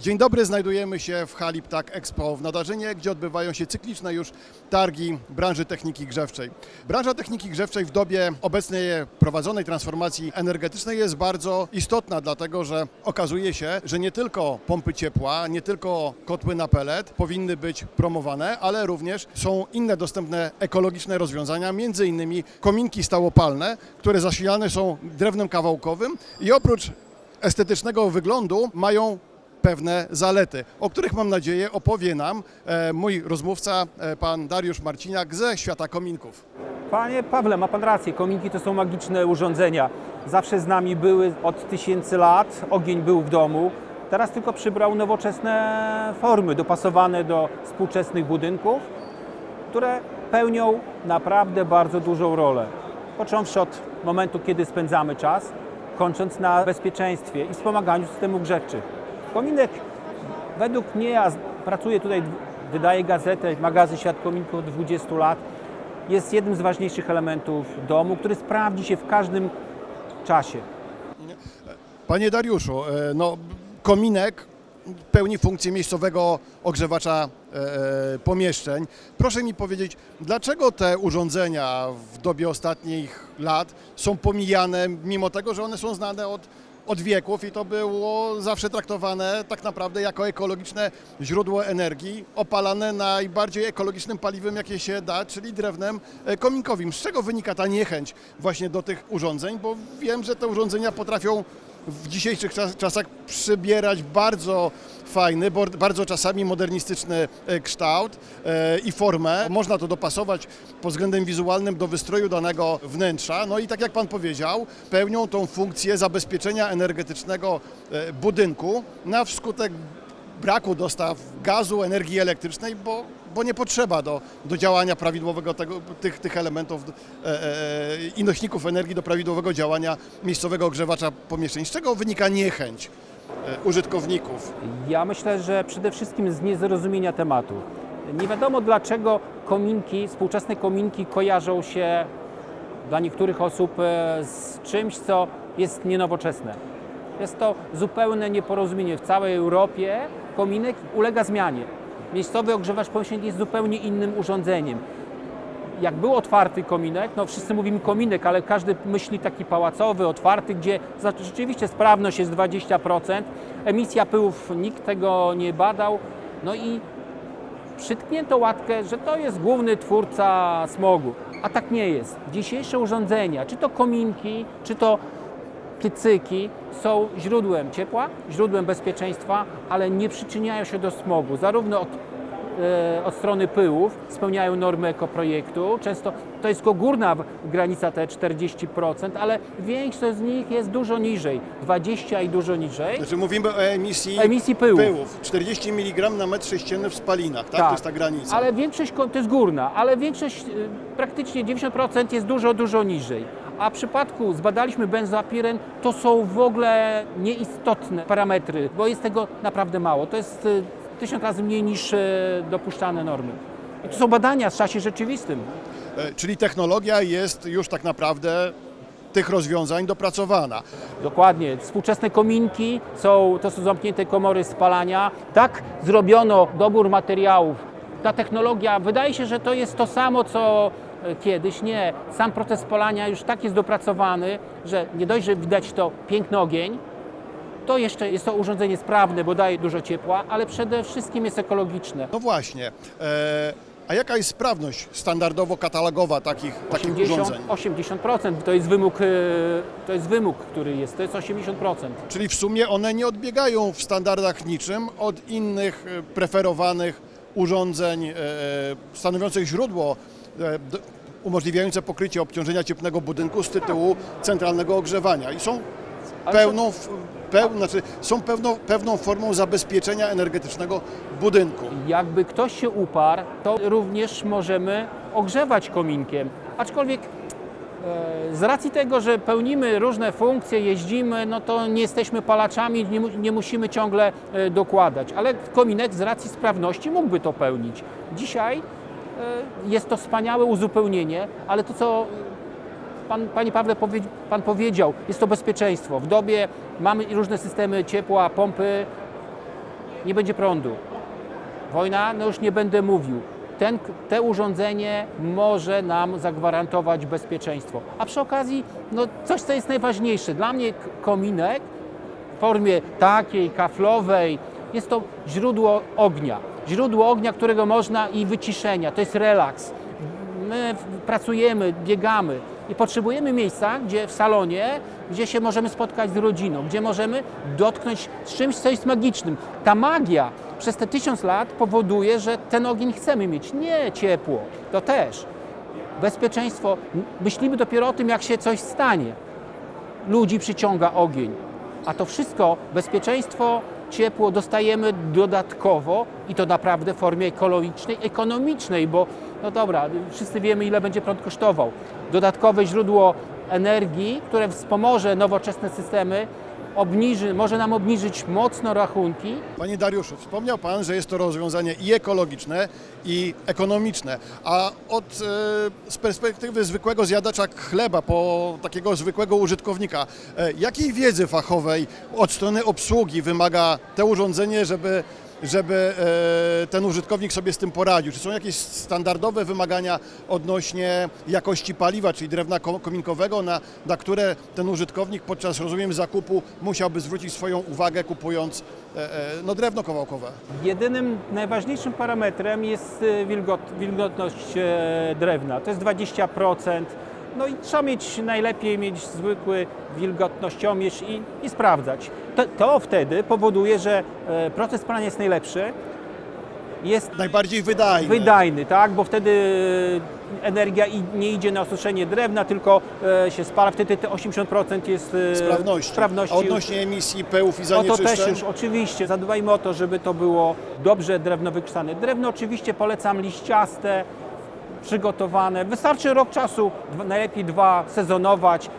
Dzień dobry, znajdujemy się w hali Ptak Expo w Nadarzynie, gdzie odbywają się cykliczne już targi branży techniki grzewczej. Branża techniki grzewczej w dobie obecnej prowadzonej transformacji energetycznej jest bardzo istotna, dlatego że okazuje się, że nie tylko pompy ciepła, nie tylko kotły na pelet powinny być promowane, ale również są inne dostępne ekologiczne rozwiązania, między innymi kominki stałopalne, które zasilane są drewnem kawałkowym i oprócz estetycznego wyglądu mają pewne zalety, o których mam nadzieję opowie nam e, mój rozmówca, e, pan Dariusz Marciniak ze Świata Kominków. Panie Pawle, ma Pan rację, kominki to są magiczne urządzenia. Zawsze z nami były od tysięcy lat, ogień był w domu. Teraz tylko przybrał nowoczesne formy, dopasowane do współczesnych budynków, które pełnią naprawdę bardzo dużą rolę. Począwszy od momentu, kiedy spędzamy czas, kończąc na bezpieczeństwie i wspomaganiu systemów grzewczych. Kominek, według mnie, z- pracuję tutaj, wydaję gazetę, magazyn Świat Kominków od 20 lat, jest jednym z ważniejszych elementów domu, który sprawdzi się w każdym czasie. Panie Dariuszu, e, no, kominek pełni funkcję miejscowego ogrzewacza e, e, pomieszczeń. Proszę mi powiedzieć, dlaczego te urządzenia w dobie ostatnich lat są pomijane, mimo tego, że one są znane od, od wieków i to było zawsze traktowane tak naprawdę jako ekologiczne źródło energii, opalane najbardziej ekologicznym paliwem, jakie się da, czyli drewnem e, kominkowym. Z czego wynika ta niechęć właśnie do tych urządzeń? Bo wiem, że te urządzenia potrafią w dzisiejszych czas- czasach przybierać bardzo fajny, bardzo czasami modernistyczny e, kształt e, i formę. Można to dopasować pod względem wizualnym do wystroju danego wnętrza. No i tak jak Pan powiedział, pełnią tą funkcję zabezpieczenia energetycznego e, budynku na wskutek braku dostaw gazu, energii elektrycznej, bo, bo nie potrzeba do, do działania prawidłowego tego, tych, tych elementów e, e, i nośników energii do prawidłowego działania miejscowego ogrzewacza pomieszczeń. Z czego wynika niechęć e, użytkowników? Ja myślę, że przede wszystkim z niezrozumienia tematu. Nie wiadomo dlaczego kominki, współczesne kominki kojarzą się dla niektórych osób e, z czymś, co jest nienowoczesne. Jest to zupełne nieporozumienie. W całej Europie kominek ulega zmianie. Miejscowy ogrzewacz pomieszczeń jest zupełnie innym urządzeniem. jak był otwarty kominek, no wszyscy mówimy kominek, ale każdy myśli taki pałacowy, otwarty, gdzie rzeczywiście sprawność jest 20%, emisja pyłów, nikt tego nie badał, no i przytknięto łatkę, że to jest główny twórca smogu, a tak nie jest. Dzisiejsze urządzenia, czy to kominki, czy to piecyki są źródłem ciepła, źródłem bezpieczeństwa, ale nie przyczyniają się do smogu, zarówno od e, od strony pyłów spełniają normy ekoprojektu. Często to jest tylko górna granica te 40%, ale większość z nich jest dużo niżej, 20 i dużo niżej. Znaczy mówimy o emisji, Emisji pyłów. pyłów. 40 mg na metr sześcienny w spalinach, tak? To jest ta granica. Ale większość to jest górna, ale większość, y, praktycznie 90% jest dużo, dużo niżej. A w przypadku, zbadaliśmy benzoapiren, to są w ogóle nieistotne parametry, bo jest tego naprawdę mało. To jest y, tysiąc razy mniej niż y, dopuszczalne normy. I to są badania w czasie rzeczywistym. E, Czyli technologia jest już tak naprawdę tych rozwiązań dopracowana. Dokładnie. Współczesne kominki są, to są zamknięte komory spalania. Tak zrobiono dobór materiałów. Ta technologia, wydaje się, że to jest to samo, co kiedyś. Nie. Sam proces spalania już tak jest dopracowany, że nie dość, że widać to piękny ogień, to jeszcze jest to urządzenie sprawne, bo daje dużo ciepła, ale przede wszystkim jest ekologiczne. No właśnie. E, a jaka jest sprawność standardowo-katalogowa takich, takich 80, urządzeń? 80% to jest wymóg, e, to jest wymóg, który jest, to jest 80%. Czyli w sumie one nie odbiegają w standardach niczym od innych e, preferowanych urządzeń e, stanowiących źródło e, umożliwiające pokrycie obciążenia cieplnego budynku z tytułu centralnego ogrzewania i są pełną, peł, znaczy są pewną, pewną formą zabezpieczenia energetycznego budynku. Jakby ktoś się uparł, to również możemy ogrzewać kominkiem. Aczkolwiek e, z racji tego, że pełnimy różne funkcje, jeździmy, no to nie jesteśmy palaczami, nie, mu- nie musimy ciągle e, dokładać. Ale kominek z racji sprawności mógłby to pełnić. Dzisiaj e, jest to wspaniałe uzupełnienie, ale to co Pan, Panie Pawle, powie, Pan powiedział, jest to bezpieczeństwo. W dobie mamy różne systemy ciepła, pompy, nie będzie prądu. Wojna, no już nie będę mówił. Ten, te urządzenie może nam zagwarantować bezpieczeństwo. A przy okazji, no coś, co jest najważniejsze. Dla mnie kominek w formie takiej, kaflowej, jest to źródło ognia. Źródło ognia, którego można i wyciszenia. To jest relaks. My pracujemy, biegamy i potrzebujemy miejsca, gdzie w salonie, gdzie się możemy spotkać z rodziną, gdzie możemy dotknąć czymś, co jest magicznym. Ta magia przez te tysiąc lat powoduje, że ten ogień chcemy mieć. Nie ciepło, to też. Bezpieczeństwo. Myślimy dopiero o tym, jak się coś stanie ludzi przyciąga ogień. A to wszystko, bezpieczeństwo, ciepło dostajemy dodatkowo i to naprawdę w formie ekologicznej, ekonomicznej, bo no dobra, wszyscy wiemy ile będzie prąd kosztował. Dodatkowe źródło energii, które wspomoże nowoczesne systemy, obniży, może nam obniżyć mocno rachunki, Panie Dariuszu, wspomniał Pan, że jest to rozwiązanie i ekologiczne, i ekonomiczne. A od, e, z perspektywy zwykłego zjadacza chleba, po takiego zwykłego użytkownika, e, jakiej wiedzy fachowej od strony obsługi wymaga to urządzenie, żeby, żeby e, ten użytkownik sobie z tym poradził? Czy są jakieś standardowe wymagania odnośnie jakości paliwa, czyli drewna ko- kominkowego, na, na które ten użytkownik podczas, rozumiem, zakupu musiałby zwrócić swoją uwagę, kupując e, e, no, drewno kawałkowe? Jedynym najważniejszym parametrem jest wilgot, wilgotność drewna. To jest 20%. No i trzeba mieć najlepiej mieć zwykły wilgotnościomierz i, i sprawdzać. To, to wtedy powoduje, że e, proces prania jest najlepszy, jest Najbardziej wydajny. wydajny, tak? Bo wtedy e, energia nie idzie na osuszenie drewna, tylko e, się spala. Wtedy te 80% jest Sprawności. sprawności. A odnośnie emisji pyłów i O to zanieczyszczeń? też już, oczywiście. Zadbajmy o to, żeby to było dobrze drewno wykształcone. Drewno oczywiście polecam liściaste, przygotowane. Wystarczy rok czasu, najlepiej dwa, sezonować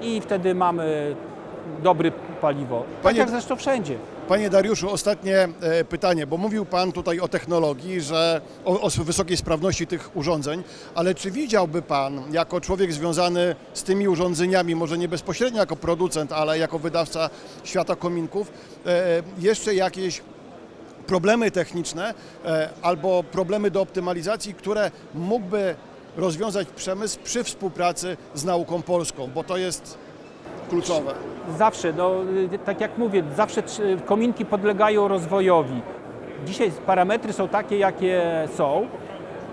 i wtedy mamy dobre paliwo. Tak Panie- jak zresztą wszędzie. Panie Dariuszu, ostatnie e, pytanie, bo mówił Pan tutaj o technologii, że o, o wysokiej sprawności tych urządzeń, ale czy widziałby Pan, jako człowiek związany z tymi urządzeniami, może nie bezpośrednio jako producent, ale jako wydawca świata kominków, e, jeszcze jakieś problemy techniczne e, albo problemy do optymalizacji, które mógłby rozwiązać przemysł przy współpracy z nauką polską, bo to jest kluczowe. Zawsze, no, y, tak jak mówię, zawsze kominki podlegają rozwojowi. Dzisiaj parametry są takie, jakie są.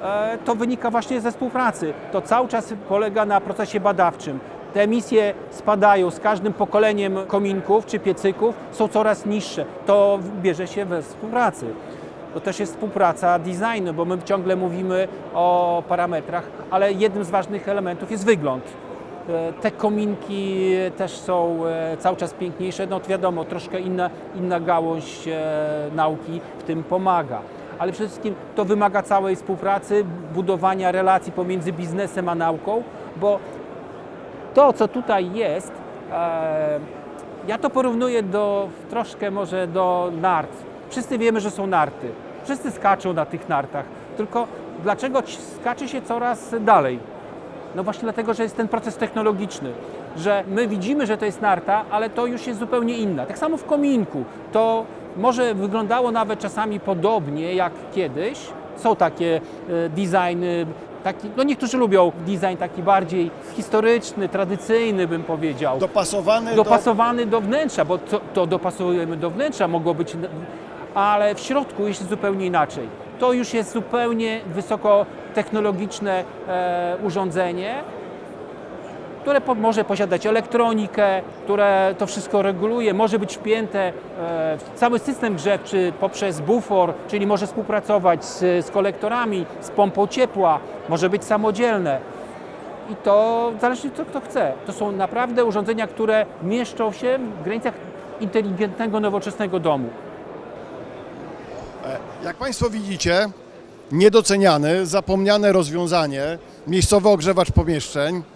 E, To wynika właśnie ze współpracy. To cały czas polega na procesie badawczym. Te emisje spadają z każdym pokoleniem kominków czy piecyków, są coraz niższe. To bierze się we współpracy. To też jest współpraca designu, bo my ciągle mówimy o parametrach, ale jednym z ważnych elementów jest wygląd. E, Te kominki też są e, cały czas piękniejsze. No wiadomo, troszkę inna, inna gałąź e, nauki w tym pomaga. Ale przede wszystkim to wymaga całej współpracy, budowania relacji pomiędzy biznesem a nauką, bo to, co tutaj jest, e, ja to porównuję do troszkę może do nart. Wszyscy wiemy, że są narty. Wszyscy skaczą na tych nartach. Tylko dlaczego skacze się coraz dalej? No właśnie dlatego, że jest ten proces technologiczny, że my widzimy, że to jest narta, ale to już jest zupełnie inna. Tak samo w kominku. To może wyglądało nawet czasami podobnie jak kiedyś. Są takie e, designy, taki, no niektórzy lubią design taki bardziej historyczny, tradycyjny bym powiedział Dopasowany do... dopasowany do wnętrza, bo to, to dopasujemy do wnętrza, mogło być, ale w środku jest zupełnie inaczej. To już jest zupełnie wysokotechnologiczne e, urządzenie, które po, może posiadać elektronikę, które to wszystko reguluje, może być wpięte e, w cały system grzewczy poprzez bufor, czyli może współpracować z, z kolektorami, z pompą ciepła, może być samodzielne. I to zależy co kto chce. To są naprawdę urządzenia, które mieszczą się w granicach inteligentnego, nowoczesnego domu. Jak Państwo widzicie, niedoceniane, zapomniane rozwiązanie, miejscowy ogrzewacz pomieszczeń, e,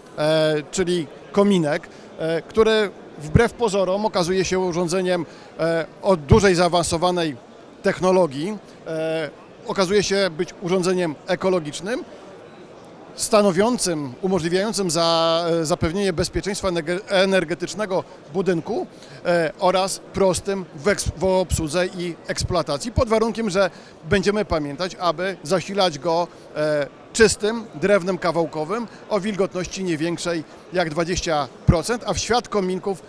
czyli kominek, e, który wbrew pozorom okazuje się urządzeniem e, o dużej zaawansowanej technologii, e, okazuje się być urządzeniem ekologicznym, stanowiącym, umożliwiającym za, e, zapewnienie bezpieczeństwa energe- energetycznego budynku e, oraz prostym w, eks, w obsłudze i eksploatacji, pod warunkiem, że będziemy pamiętać, aby zasilać go e, czystym drewnem kawałkowym o wilgotności nie większej jak 20%, a w świat kominków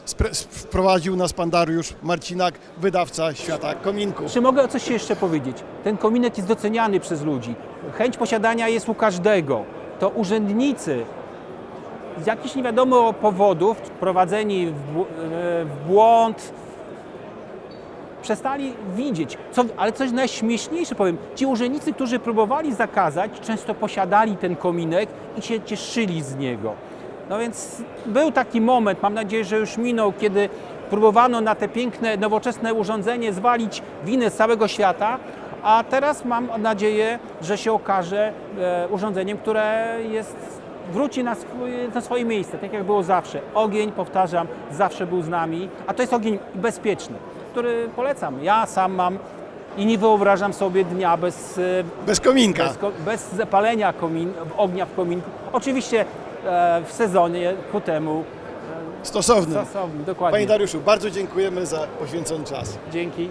wprowadził nas pan Dariusz Marcinak, wydawca świata kominków. Czy mogę o coś jeszcze powiedzieć? Ten kominek jest doceniany przez ludzi. Chęć posiadania jest u każdego. To urzędnicy z jakichś nie wiadomo powodów, prowadzeni w, e, w błąd, przestali widzieć. Co, ale coś najśmieszniejsze powiem, ci urzędnicy, którzy próbowali zakazać, często posiadali ten kominek i się cieszyli z niego. No więc był taki moment, mam nadzieję, że już minął, kiedy próbowano na te piękne, nowoczesne urządzenie zwalić winę z całego świata, a teraz mam nadzieję, że się okaże e, urządzeniem, które jest, wróci na, na swoje miejsce, tak jak było zawsze. Ogień, powtarzam, zawsze był z nami, a to jest ogień bezpieczny, który polecam. Ja sam mam i nie wyobrażam sobie dnia bez e, Bez kominka. bez, bez zapalenia komin, ognia w kominku. Oczywiście e, w sezonie ku temu Stosowny. stosownym, dokładnie. Panie Dariuszu, bardzo dziękujemy za poświęcony czas. Dzięki.